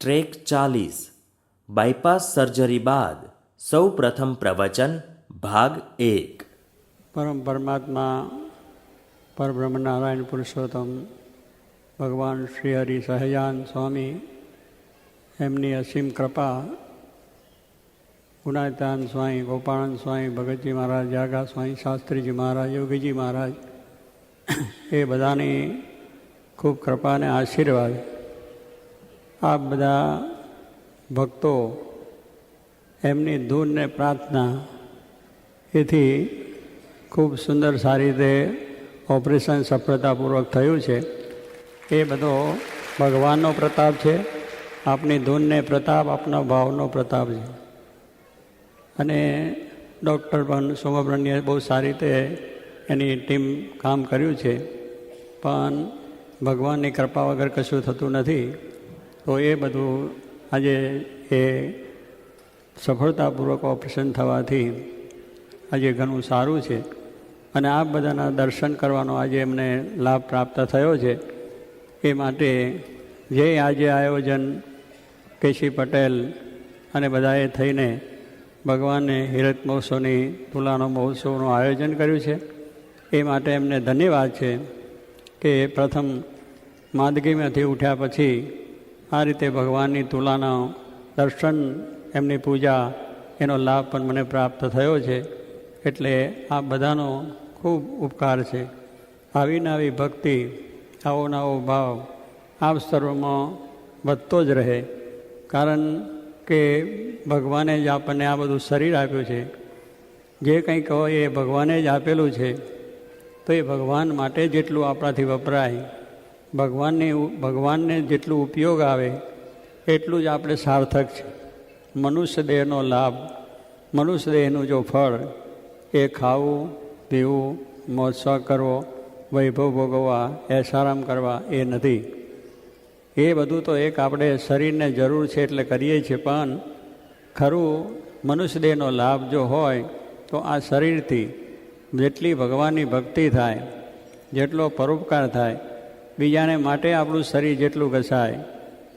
Track ચાલીસ, bypass surgery બાદ સૌ પ્રથમ પ્રવચન, ભાગ એક. પરમ પરમાત્મા પરબ્રહ્મ નારાયણ પુરુષોત્તમ, ભગવાન શ્રી હરિ સહજાન સ્વામી, એમની અસીમ કૃપા ગુણાતાન સ્વામી, ગોપાળન સ્વામી, ભગતજી મહારાજ જાગા સ્વામી, શાસ્ત્રીજી મહારાજ, યોગીજી મહારાજ, એ બધાની ખૂબ કૃપાને આશીર્વાદ. આ બધા ભક્તો એમની ધૂનને પ્રાર્થના એથી ખૂબ સુંદર સારી રીતે ઓપરેશન સફળતાપૂર્વક થયું છે. એ બધો ભગવાનનો પ્રતાપ છે, આપની ધૂનને પ્રતાપ, આપના ભાવનો પ્રતાપ છે. અને ડૉક્ટર પણ સોમબ્રહ્મણ્યે બહુ સારી રીતે એની ટીમ કામ કર્યું છે. પણ ભગવાનની કૃપા વગર કશું થતું નથી. તો એ બધું આજે એ સફળતાપૂર્વક ઓપરેશન થવાથી આજે ઘણું સારું છે. અને આ બધાના દર્શન કરવાનો આજે એમને લાભ પ્રાપ્ત થયો છે. એ માટે જે આજે આયોજન કેશી પટેલ અને બધાએ થઈને ભગવાને હિરત મહોત્સવની તુલાનો મહોત્સવનું આયોજન કર્યું છે. એ માટે એમને ધન્યવાદ છે કે પ્રથમ માંદગીમાંથી ઉઠ્યા પછી આ રીતે ભગવાનની તુલાના દર્શન, એમની પૂજા, એનો લાભ પણ મને પ્રાપ્ત થયો છે. એટલે આ બધાનો ખૂબ ઉપકાર છે. આવી નવી ભક્તિ, આવો નવો ભાવ આ સર્વમાં વધતો જ રહે. કારણ કે ભગવાને જ આપણને આ બધું શરીર આપ્યું છે. જે કંઈ કહો એ ભગવાને જ આપેલું છે. તો એ ભગવાન માટે જેટલું આપણાથી વપરાય ભગવાનની ભગવાનને જેટલું ઉપયોગ આવે, એટલું જ આપણે સાર્થક છે. મનુષ્ય દેહનો લાભ, મનુષ્ય દેહનું જો ફળ, એ ખાવું, પીવું મોત્સવ કરવો, વૈભવ ભોગવવા એસારામ કરવા એ નથી. એ બધું તો એક આપણે શરીરને જરૂર છે એટલે કરીએ છીએ, પણ ખરું, મનુષ્ય દેહનો લાભ જો હોય, તો આ શરીરથી જેટલી ભગવાનની ભક્તિ થાય, જેટલો પરોપકાર થાય બીજાને માટે આપણું શરીર જેટલું ઘસાય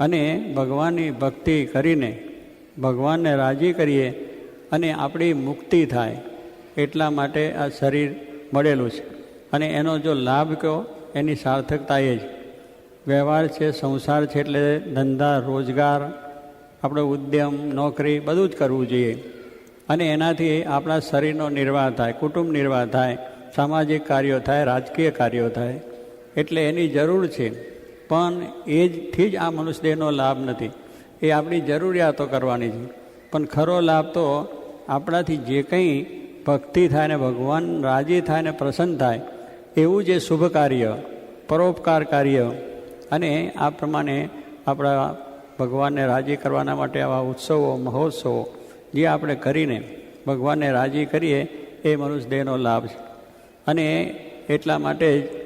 અને ભગવાનની ભક્તિ કરીને ભગવાનને રાજી કરીએ અને આપણી મુક્તિ થાય, એટલા માટે આ શરીર મળેલું છે. અને એનો જો લાભ કહો એની સાર્થકતા એ જ. વ્યવહાર છે, સંસાર છે એટલે ધંધા, રોજગાર, આપણો ઉદ્યમ, નોકરી બધું જ કરવું જોઈએ. અને એનાથી આપણા શરીરનો નિર્વાહ થાય, કુટુંબ નિર્વાહ થાય, સામાજિક કાર્યો થાય, રાજકીય કાર્યો થાય. એટલે એની જરૂર છે. પણ એથી જ આ મનુષ્ય દેહનો લાભ નથી. એ આપણી જરૂરિયાતો કરવાની છે. પણ ખરો લાભ તો આપણાથી જે કંઈ ભક્તિ થાય ને ભગવાન રાજી થાય ને પ્રસન્ન થાય, એવું જે શુભ કાર્ય, પરોપકાર કાર્ય, અને આ પ્રમાણે આપણા ભગવાનને રાજી કરવાના માટે આવા ઉત્સવો, મહોત્સવો જે આપણે કરીને ભગવાનને રાજી કરીએ, એ મનુષ્ય દેહનો લાભ છે. અને એટલા માટે જ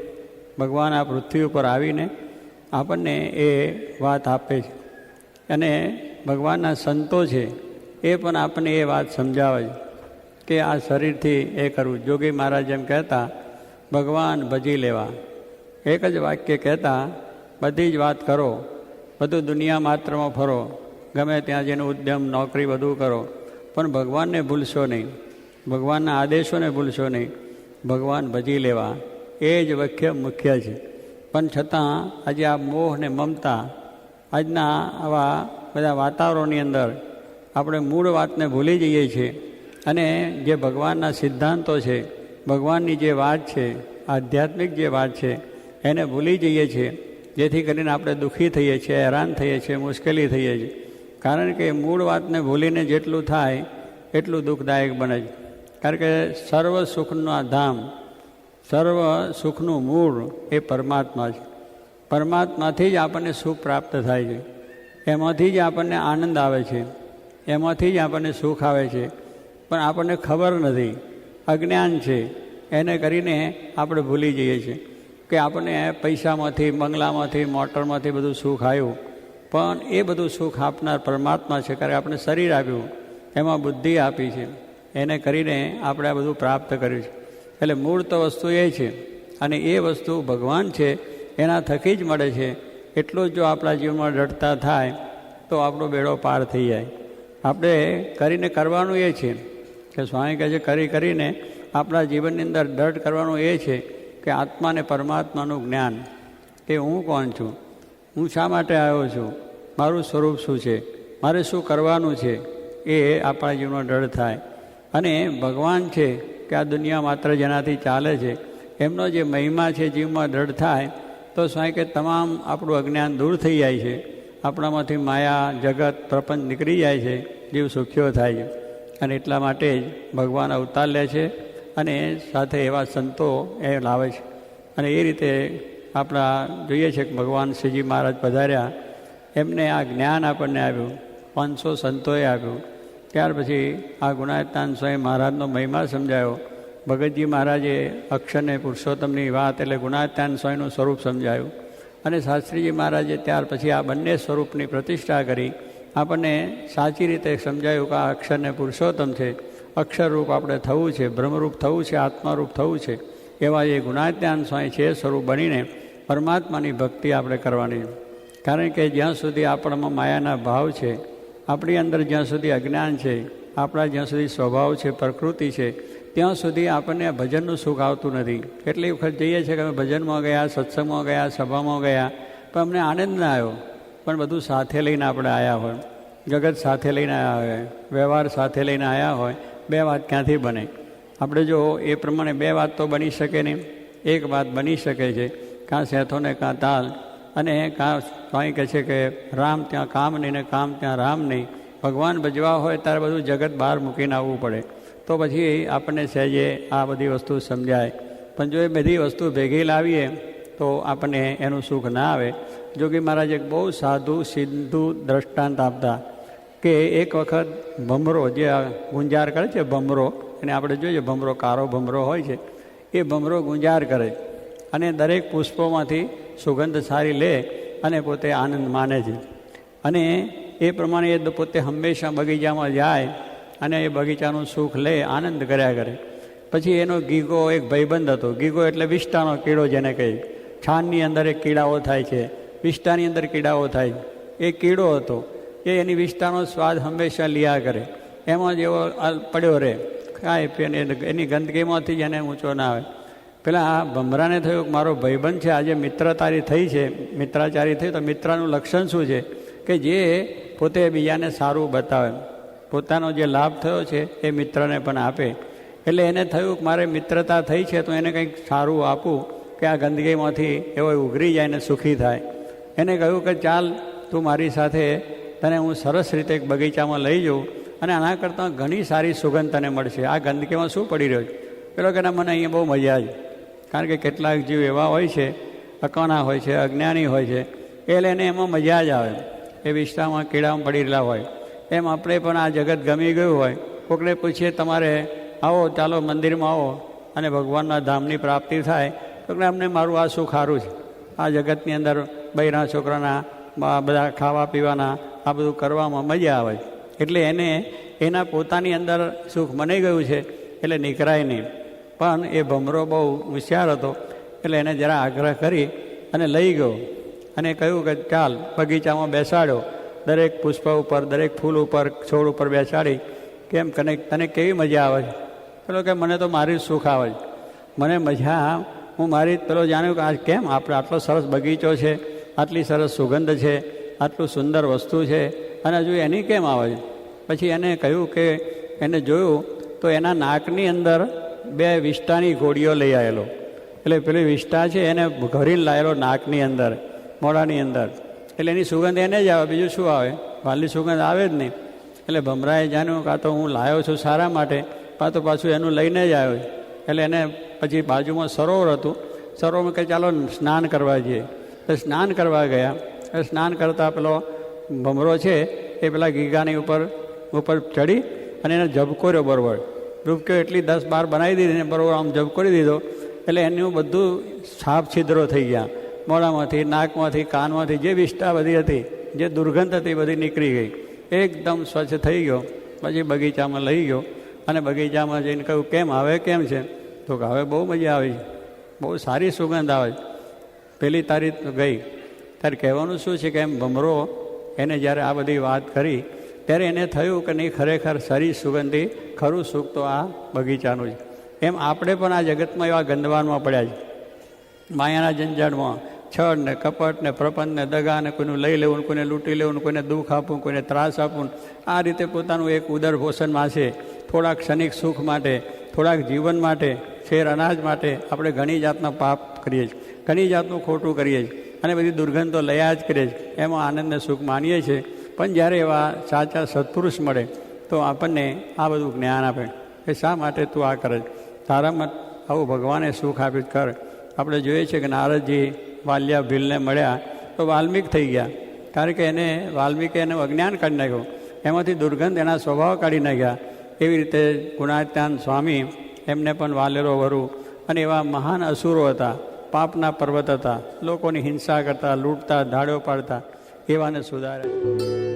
ભગવાન આ પૃથ્વી ઉપર આવીને આપણને એ વાત આપે છે. અને ભગવાનના સંતો છે, એ પણ આપણને એ વાત સમજાવે છે કે આ શરીરથી એ કરવું. જોગી મહારાજ એમ કહેતા, ભગવાન ભજી લેવા. એક જ વાક્ય કહેતા, બધી જ વાત કરો, બધું દુનિયા માત્રમાં ફરો, ગમે ત્યાં જઈને ઉદ્યમ, નોકરી બધું કરો, પણ ભગવાનને ભૂલશો નહીં. ભગવાનના આદેશોને ભૂલશો નહીં. ભગવાન ભજી લેવા. એ જ વખ્ય મુખ્ય છે. પણ છતાં આજે આ મોહ ને મમતા, આજના આવા બધા વાતાવરણની અંદર આપણે મૂળ વાતને ભૂલી જઈએ છીએ. અને જે ભગવાનના સિદ્ધાંતો છે, ભગવાનની જે વાત છે, આધ્યાત્મિક જે વાત છે, એને ભૂલી જઈએ છીએ. જેથી કરીને આપણે દુઃખી થઈએ છીએ, હેરાન થઈએ છીએ, મુશ્કેલી થઈએ છીએ. કારણ કે મૂળ વાતને ભૂલીને જેટલું થાય, એટલું દુઃખદાયક બને છે. કારણ કે સર્વ સુખના ધામ સર્વ સુખનું મૂળ એ પરમાત્મા છે. પરમાત્માથી જ આપણને સુખ પ્રાપ્ત થાય છે. એમાંથી જ આપણને આનંદ આવે છે. એમાંથી જ આપણને સુખ આવે છે. પણ આપણને ખબર નથી. અજ્ઞાન છે. એને કરીને આપણે ભૂલી જઈએ છીએ કે આપણને પૈસામાંથી, બંગલામાંથી, મોટરમાંથી બધું સુખ આવ્યું. પણ એ બધું સુખ આપનાર પરમાત્મા છે કારણ કે આપણે શરીર આપ્યું. એમાં બુદ્ધિ આપી છે. એને કરીને આપણે આ બધું પ્રાપ્ત કર્યું છે. એટલે મૂળ તો વસ્તુ એ છે. અને એ વસ્તુ ભગવાન છે, એના થકી જ મળે છે. એટલું જ આપણા જીવનમાં દૃઢતા થાય, તો આપણો બેડો પાર થઈ જાય. આપણે કરીને કરવાનું એ છે કે સ્વામી કહે છે, કરી કરીને આપણા જીવનની અંદર દૃઢ કરવાનું એ છે કે આત્માને પરમાત્માનું જ્ઞાન. કે હું કોણ છું? હું શા માટે આવ્યો છું? મારું સ્વરૂપ શું છે? મારે શું કરવાનું છે? એ આપણા જીવનો દઢ થાય. અને ભગવાન છે કે આ દુનિયા માત્ર જેનાથી ચાલે છે. એમનો જે મહિમા છે, જીવમાં દૃઢ થાય, તો સ્વાય કે તમામ આપણું અજ્ઞાન દૂર થઈ જાય છે. આપણામાંથી માયા, જગત, પ્રપંચ નીકળી જાય છે. જીવ સુખ્યો થાય છે. અને એટલા માટે જ ભગવાન અવતાર લે છે અને સાથે એવા સંતો એ લાવે છે. અને એ રીતે આપણા જોઈએ છે કે ભગવાન શ્રીજી મહારાજ પધાર્યા. એમને આ જ્ઞાન આપણને આવ્યું પાંચસો સંતોએ આપ્યું. ત્યાર પછી આ ગુણાયતાન સ્વામી મહારાજનો મહિમા સમજાયો. ભગતજી મહારાજે અક્ષરને પુરુષોત્તમની વાત એટલે ગુણાત્યાન સ્વામીનું સ્વરૂપ સમજાયું. અને શાસ્ત્રીજી મહારાજે ત્યાર પછી આ બંને સ્વરૂપની પ્રતિષ્ઠા કરી. આપણને સાચી રીતે સમજાયું કે આ અક્ષરને પુરુષોત્તમ છે. અક્ષરરૂપ આપણે થવું છે, બ્રહ્મરૂપ થવું છે, આત્મારૂપ થવું છે. એવા એ ગુણાધ્યાન સ્વાય છે સ્વરૂપ બનીને પરમાત્માની ભક્તિ આપણે કરવાની. કારણ કે જ્યાં સુધી આપણામાં માયાના ભાવ છે આપણી અંદર જ્યાં સુધી અજ્ઞાન છે, આપણા જ્યાં સુધી સ્વભાવ છે, પ્રકૃતિ છે, ત્યાં સુધી આપણને ભજનનું સુખ આવતું નથી. કેટલી વખત જઈએ છીએ કે અમે ભજનમાં ગયા, સત્સંગમાં ગયા, સભામાં ગયા, પણ અમને આનંદ ના આવ્યો. પણ બધું સાથે લઈને આપણે આવ્યા હોય. જગત સાથે લઈને આવ્યા હોય, વ્યવહાર સાથે લઈને આવ્યા હોય, બે વાત ક્યાંથી બને? આપણે જો એ પ્રમાણે બે વાત તો બની શકે નહીં. એક વાત બની શકે છે, કાં સેથો ને કાં તાલ અને સ્વામી કહે છે કે રામ ત્યાં કામ નહીં ને કામ ત્યાં રામ નહીં. ભગવાન ભજવા હોય ત્યારે બધું જગત બહાર મૂકીને આવવું પડે. તો પછી આપણને સહેજે આ બધી વસ્તુ સમજાય. પણ જો એ બધી વસ્તુ ભેગી લાવીએ, તો આપણને એનું સુખ ના આવે. જોગી મહારાજ એક બહુ સાધુ, સીધું દ્રષ્ટાંત આપતા કે એક વખત ભમરો જે ગુંજાર કરે છે ભમરો, એને આપણે જોઈએ ભમરો, કારો ભમરો હોય છે, એ ભમરો ગુંજાર કરે. અને દરેક પુષ્પોમાંથી સુગંધ સારી લે અને પોતે આનંદ માને છે. અને એ પ્રમાણે એ પોતે હંમેશા બગીચામાં જાય અને એ બગીચાનું સુખ લે, આનંદ કર્યા કરે. પછી એનો ગીગો એક ભાઈબંધ હતો. ગીગો એટલે વિષ્ટાનો કીડો જેને કહે. છાનની અંદર એક કીડાઓ થાય છે. વિષ્ટાની અંદર કીડાઓ થાય. એ કીડો હતો. એ એની વિષ્ટાનો સ્વાદ હંમેશા લિયા કરે. એમાં જેવો પડ્યો રહે. ખાય પીને એની ગંદકીમાંથી જ એને ઊંચો ના આવે. પેલા આ ભમરાને થયું કે મારો ભાઈબંધ છે, આજે મિત્રતારી થઈ છે, મિત્રાચારી થઈ, તો મિત્રનું લક્ષણ શું છે? કે જે પોતે બીજાને સારું બતાવે. પોતાનો જે લાભ થયો છે, એ મિત્રને પણ આપે. એટલે એને થયું કે મારે મિત્રતા થઈ છે, તો એને કંઈક સારું આપું, કે આ ગંદકીમાંથી એવો ઉઘરી જાય ને સુખી થાય. એને કહ્યું કે ચાલ, તું મારી સાથે તને હું સરસ રીતે એક બગીચામાં લઈ જાઉં અને આના કરતાં ઘણી સારી સુગંધ તને મળશે. આ ગંદકીમાં શું પડી રહ્યો છે? પેલો કે મને અહીંયા બહુ મજા આવી. કારણ કે કેટલાક જીવ એવા હોય છે, અકાણા હોય છે, અજ્ઞાની હોય છે, એ લઈને એમાં મજા જ આવે. એ વિસ્તારમાં કીડામાં પડી રહેલા હોય. એમ આપણે પણ આ જગત ગમી ગયું હોય. કોકને પૂછીએ, તમારે આવો, ચાલો મંદિરમાં આવો. અને ભગવાનના ધામની પ્રાપ્તિ થાય તો અમને મારું આ સુખ સારું છે. આ જગતની અંદર બૈરા છોકરાના બધા ખાવા પીવાના, આ બધું કરવામાં મજા આવે એટલે એને, એના પોતાની અંદર સુખ મનાઈ ગયું છે, એટલે નીકળાય નહીં. પણ એ ભમરો બહુ હોશિયાર હતો. એટલે એને જરા આગ્રહ કરી અને લઈ ગયો. અને કહ્યું કે, ચાલ, બગીચામાં બેસાડ્યો. દરેક પુષ્પ ઉપર, દરેક ફૂલ ઉપર, છોડ ઉપર બેસાડી. કેમ કને તને કેવી મજા આવે છે? પેલો કે, મને તો મારી જ સુખ આવે છે. મને મજા હું મારી, પેલો જાણ્યું કે, આ કેમ? આપણે આટલો સરસ બગીચો છે. આટલી સરસ સુગંધ છે. આટલું સુંદર વસ્તુ છે. અને હજુ એની કેમ આવે છે? પછી એને કહ્યું કે, એને જોયું તો એના નાકની અંદર બે વિષ્ટાની ગોળીઓ લઈ આવેલો એટલે પેલી વિષ્ટા છે એને ઘરીને લાવેલો નાકની અંદર, મોઢાની અંદર. એટલે એની સુગંધ એને જ આવે, બીજું શું આવે? વાલી સુગંધ આવે જ નહીં. એટલે ભમરાએ જાણ્યું કાં તો હું લાવ્યો છું સારા માટે કાં તો પાછું એનું લઈને જ આવ્યો. એટલે એને પછી બાજુમાં સરોવર હતું. સરોવરમાં કે ચાલો સ્નાન કરવા જઈએ. તો સ્નાન કરવા ગયા. સ્નાન કરતાં પેલો ભમરો છે, એ પેલા ગીગાની ઉપર ઉપર ચડી અને એને ઝબકોર્યો બરોબર. ડૂબક્યો એટલી દસ બાર બનાવી દીધી ને બરોબર આમ જબ કરી દીધો, એટલે એનું બધું સાફ છિદ્રો થઈ ગયા. મોડામાંથી નાકમાંથી, કાનમાંથી જે વિષ્ઠા બધી હતી, જે દુર્ગંધ હતી બધી નીકળી ગઈ. એકદમ સ્વચ્છ થઈ ગયો. પછી બગીચામાં લઈ ગયો. અને બગીચામાં જઈને કહ્યું, કેમ? આવે કેમ છે? તો કે, હવે બહુ મજા આવી બહુ સારી સુગંધ આવે પેલી તારીખ ગઈ. તારે કહેવાનું શું છે કે એમ ભમરો, એને જ્યારે આ બધી વાત કરી ત્યારે એને થયું કે નહીં, ખરેખર સરી સુગંધી, ખરું સુખ તો આ બગીચાનું છે એમ આપણે પણ આ જગતમાં એવા ગંદવાનમાં પડ્યા છે. માયાના જંજાળમાં છળ ને કપટ ને પ્રપંચ ને દગા ને કોઈનું લઈ લેવું કોઈને લૂંટી લેવું કોઈને દુઃખ આપવું કોઈને ત્રાસ આપવું આ રીતે પોતાનું એક ઉદર ભોષણમાં છે. થોડાક ક્ષણિક સુખ માટે, થોડાક જીવન માટે, ફેર અનાજ માટે આપણે ઘણી જાતના પાપ કરીએ છીએ. ઘણી જાતનું ખોટું કરીએ છીએ. અને બધી દુર્ગંધો લયા જ કરીએ છીએ એમાં આનંદને સુખ માનીએ છીએ. પણ જ્યારે એવા સાચા સત્પુરુષ મળે, તો આપણને આ બધું જ્ઞાન આપે. કે શા માટે તું આ કરે? તારામાં આવું ભગવાને સુખ આપ્યું કર. આપણે જોઈએ છીએ કે નારદજી વાલ્યા ભીલને મળ્યા, તો વાલ્મિક થઈ ગયા. કારણ કે એને વાલ્મિકે એનું અજ્ઞાન કાઢી નાખ્યું. એમાંથી દુર્ગંધ એના સ્વભાવ કાઢી નાખ્યા. એવી રીતે ગુણાત્યાન સ્વામી એમને પણ વાલેરો વરુ અને એવા મહાન અસુરો હતા, પાપના પર્વત હતા. લોકોની હિંસા કરતા, લૂંટતા ધાડ્યો પાડતા. એવાને સુધાર્યા